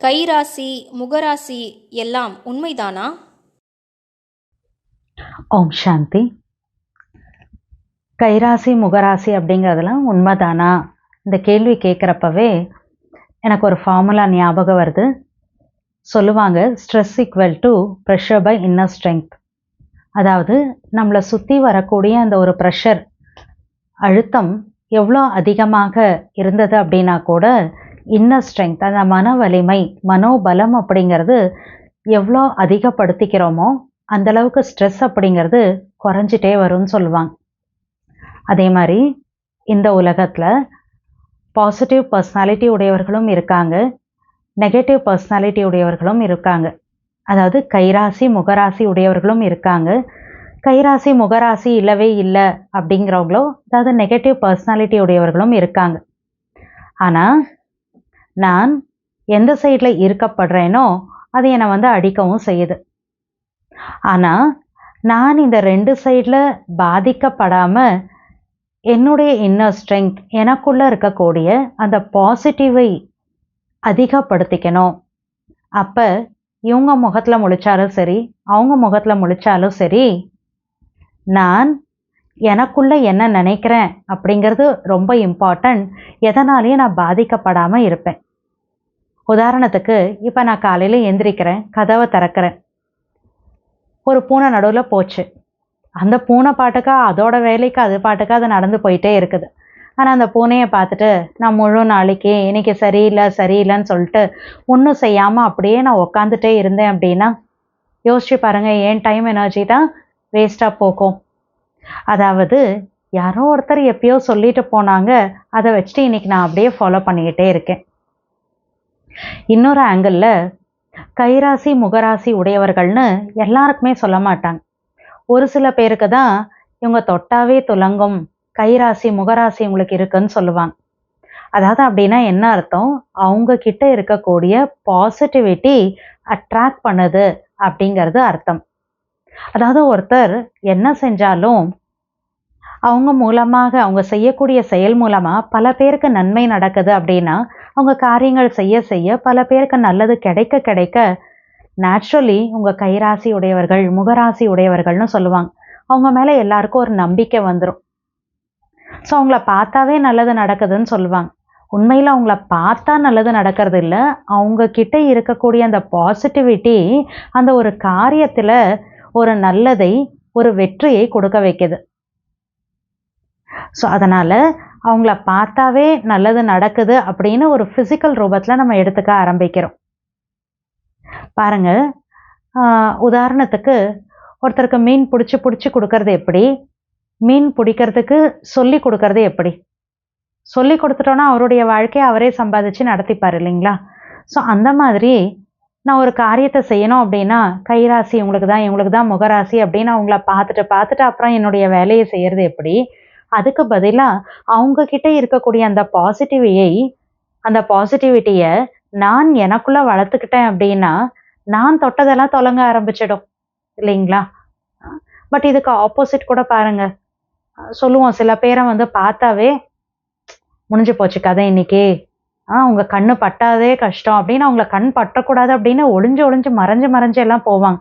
கைராசி முகராசி எல்லாம் உண்மைதானா? ஓம் சாந்தி. கைராசி முகராசி அப்படிங்கிறதெல்லாம் உண்மைதானா? இந்த கேள்வி கேட்குறப்பவே எனக்கு ஒரு ஃபார்முலா ஞாபகம் வருது. சொல்லுவாங்க stress equal to pressure by inner strength அதாவது நம்மளை சுற்றி வரக்கூடிய அந்த ஒரு ப்ரெஷர் அழுத்தம் எவ்வளோ அதிகமாக இருந்தது அப்படின்னா கூட இன்னர் ஸ்ட்ரென்த் அந்த மன வலிமை மனோபலம் அப்படிங்கிறது எவ்வளோ அதிகப்படுத்திக்கிறோமோ அந்த அளவுக்கு ஸ்ட்ரெஸ் அப்படிங்கிறது குறைஞ்சிட்டே வரும்னு சொல்லுவாங்க. அதே மாதிரி இந்த உலகத்தில் பாசிட்டிவ் பர்சனாலிட்டி உடையவர்களும் இருக்காங்க நெகட்டிவ் பர்சனாலிட்டி உடையவர்களும் இருக்காங்க. அதாவது கைராசி முகராசி உடையவர்களும் இருக்காங்க. கைராசி முகராசி இல்லவே இல்லை அப்படிங்கிறவங்களோ அதாவது நெகட்டிவ் பர்சனாலிட்டி உடையவர்களும் இருக்காங்க. ஆனால் நான் எந்த சைடில் இருக்கப்படுறேனோ அது என்னை வந்து அடிக்கவும் செய்யுது. ஆனால் நான் இந்த ரெண்டு சைடில் பாதிக்கப்படாமல் என்னுடைய இன்னர் ஸ்ட்ரென்த் எனக்குள்ளே இருக்கக்கூடிய அந்த பாசிட்டிவை அதிகப்படுத்திக்கணும். அப்போ இவங்க முகத்தில் முழிச்சாலும் சரி அவங்க முகத்தில் முழிச்சாலும் சரி நான் எனக்குள்ளே என்ன நினைக்கிறேன் அப்படிங்கிறது ரொம்ப இம்பார்ட்டண்ட் எதனாலேயும் நான் பாதிக்கப்படாமல் இருப்பேன். உதாரணத்துக்கு இப்போ நான் காலையில் எந்திரிக்கிறேன் கதவை திறக்கிறேன். ஒரு பூனை நடுவில் போச்சு. அந்த பூனை பாட்டுக்கா அதோட வேலைக்கு அது பாட்டுக்கா அது நடந்து போயிட்டே இருக்குது. ஆனால் அந்த பூனையை பார்த்துட்டு நான் முழு நாளைக்கு இன்னைக்கு சரியில்லை சரியில்லைன்னு சொல்லிட்டு ஒன்றும் செய்யாமல் அப்படியே நான் உக்காந்துட்டே இருந்தேன் அப்படின்னா யோசிச்சு பாருங்கள் ஏன் டைம் எனர்ஜி தான் வேஸ்ட்டாக போகும். அதாவது யாரோ ஒருத்தர் எப்பயோ சொல்லிட்டு போனாங்க அதை வச்சுட்டு இன்னைக்கு நான் அப்படியே ஃபாலோ பண்ணிக்கிட்டே இருக்கேன். இன்னொரு ஆங்கிளில் கைராசி முகராசி உடையவர்கள்னு எல்லாருக்குமே சொல்ல மாட்டாங்க. ஒரு சில பேருக்கு தான் இவங்க தொட்டாவே துலங்கும் கைராசி முகராசி உங்களுக்கு இருக்குன்னு சொல்லுவாங்க. அதாவது அப்படின்னா என்ன அர்த்தம்? அவங்க கிட்ட இருக்கக்கூடிய பாசிட்டிவிட்டி அட்ராக்ட் பண்ணுது அப்படிங்கிறது அர்த்தம். அதாவது ஒருத்தர் என்ன செஞ்சாலும் அவங்க மூலமாக அவங்க செய்யக்கூடிய செயல் மூலமாக பல பேருக்கு நன்மை நடக்குது அப்படின்னா அவங்க காரியங்கள் செய்ய செய்ய பல பேருக்கு நல்லது கிடைக்க கிடைக்க நேச்சுரலி உங்கள் கைராசி உடையவர்கள் முகராசி உடையவர்கள்னு சொல்லுவாங்க. அவங்க மேலே எல்லாருக்கும் ஒரு நம்பிக்கை வந்துடும் ஸோ அவங்கள பார்த்தாவே நல்லது நடக்குதுன்னு சொல்லுவாங்க. உண்மையில் அவங்கள பார்த்தா நல்லது நடக்கிறது இல்லை. அவங்க கிட்ட இருக்கக்கூடிய அந்த பாசிட்டிவிட்டி அந்த ஒரு காரியத்தில் ஒரு நல்லதை ஒரு வெற்றியை கொடுக்க வைக்குது. ஸோ அதனால் அவங்கள பார்த்தாவே நல்லது நடக்குது அப்படின்னு ஒரு ஃபிசிக்கல் ரூபத்தில் நம்ம எடுத்துக்க ஆரம்பிக்கிறோம். பாருங்க உதாரணத்துக்கு ஒருத்தருக்கு மீன் பிடிச்சி பிடிச்சி கொடுக்கறது எப்படி? மீன் பிடிக்கிறதுக்கு சொல்லி கொடுக்கறது எப்படி? சொல்லி கொடுத்துட்டோன்னா அவருடைய வாழ்க்கையை அவரே சம்பாதிச்சு நடத்திப்பார் இல்லைங்களா? ஸோ அந்த மாதிரி நான் ஒரு காரியத்தை செய்யணும் அப்படின்னா கைராசி உங்களுக்கு தான் இவங்களுக்கு தான் முகராசி அப்படின்னு அவங்கள பார்த்துட்டு பார்த்துட்டு அப்புறம் என்னுடைய வேலையை செய்கிறது எப்படி? அதுக்கு பதிலாக அவங்க கிட்ட இருக்கக்கூடிய அந்த பாசிட்டிவியை அந்த பாசிட்டிவிட்டியை நான் எனக்குள்ளே வளர்த்துக்கிட்டேன் அப்படின்னா நான் தொட்டதெல்லாம் தொலங்க ஆரம்பிச்சிடும். இல்லைங்களா? பட் இதுக்கு ஆப்போசிட் கூட பாருங்க. சொல்லுவோம் சில பேரை வந்து பார்த்தாவே முடிஞ்சு போச்சு கதை இன்னைக்கு. ஆ உங்க கண்ணு பட்டாதே கஷ்டம். அப்படின்னு அவங்கள கண் பற்றக்கூடாது அப்படின்னு ஒளிஞ்சு ஒளிஞ்சு மறைஞ்சு மறைஞ்சு எல்லாம் போவாங்க.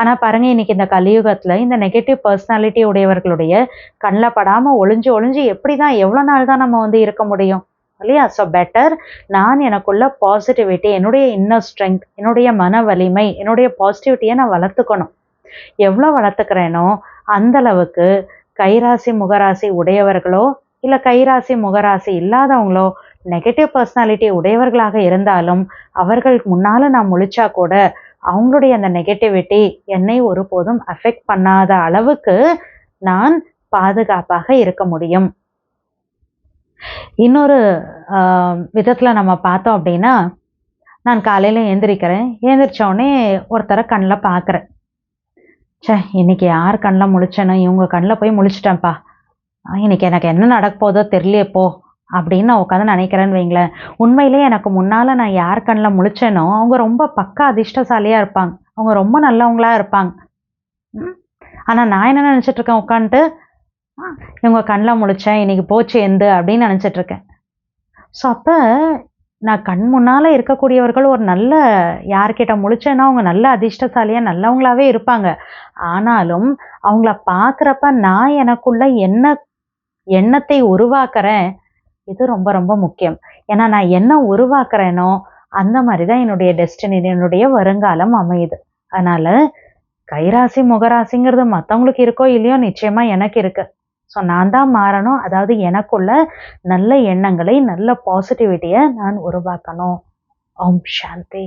ஆனால் பாருங்க இன்னைக்கு இந்த கலியுகத்தில் இந்த நெகட்டிவ் பர்சனாலிட்டி உடையவர்களுடைய கண்ணில் படாமல் ஒளிஞ்சு ஒளிஞ்சு எப்படி தான் எவ்வளோ நாள் தான் நம்ம வந்து இருக்க முடியும்? இல்லையா? ஸோ பெட்டர் நான் எனக்குள்ள பாசிட்டிவிட்டி என்னுடைய இன்னர் ஸ்ட்ரென்த் என்னுடைய மன வலிமை என்னுடைய பாசிட்டிவிட்டியை நான் வளர்த்துக்கணும். எவ்வளோ வளர்த்துக்கிறேனோ அந்த அளவுக்கு கைராசி முகராசி உடையவர்களோ இல்லை கைராசி முகராசி இல்லாதவங்களோ நெகட்டிவ் பர்சனாலிட்டி உடையவர்களாக இருந்தாலும் அவர்கள் முன்னால் நான் முழிச்சா கூட அவங்களுடைய அந்த நெகட்டிவிட்டி என்னை ஒருபோதும் அஃபெக்ட் பண்ணாத அளவுக்கு நான் பாதுகாப்பாக இருக்க முடியும். இன்னொரு விதத்தில் நம்ம பார்த்தோம் அப்படின்னா நான் காலையில் எழுந்திரிக்கிறேன் எழுந்திரிச்சோடனே ஒருத்தரை கண்ணில் பார்க்குறேன் சே இன்னைக்கு யார் கண்ணில் முழிச்சேனோ இவங்க கண்ணில் போய் முழிச்சிட்டேன்ப்பா. இன்னைக்கு எனக்கு என்ன நடக்க போதோ தெரியலையப்போ அப்படின்னு நான் உட்காந்து நினைக்கிறேன்னு வைங்களேன். உண்மையிலே எனக்கு முன்னால் நான் யார் கண்ணில் முழிச்சேனோ அவங்க ரொம்ப பக்கா அதிர்ஷ்டசாலியாக இருப்பாங்க. அவங்க ரொம்ப நல்லவங்களாக இருப்பாங்க. ஆனால் நான் என்ன நினச்சிட்ருக்கேன் உட்காந்துட்டு இவங்க கண்ணில் முழிச்சேன் இன்னைக்கு போச்சு எந்து அப்படின்னு நினச்சிட்டு இருக்கேன். ஸோ அப்போ நான் கண் முன்னால் இருக்கக்கூடியவர்கள் ஒரு நல்ல யார்கிட்ட முழிச்சேன்னா அவங்க நல்ல அதிர்ஷ்டசாலியாக நல்லவங்களாவே இருப்பாங்க. ஆனாலும் அவங்கள பார்க்குறப்ப நான் எனக்குள்ள என்ன எண்ணத்தை உருவாக்குறேன் இது ரொம்ப ரொம்ப முக்கியம். ஏன்னா நான் என்ன உருவாக்குறேனோ அந்த மாதிரி தான் என்னுடைய டெஸ்டினி என்னுடைய வருங்காலம் அமையுது. அதனால கைராசி முகராசிங்கிறது மற்றவங்களுக்கு இருக்கோ இல்லையோ நிச்சயமா எனக்கு இருக்கு. ஸோ நான் தான் மாறணும். அதாவது எனக்குள்ள நல்ல எண்ணங்களை நல்ல பாசிட்டிவிட்டியை நான் உருவாக்கணும். ஓம் சாந்தி.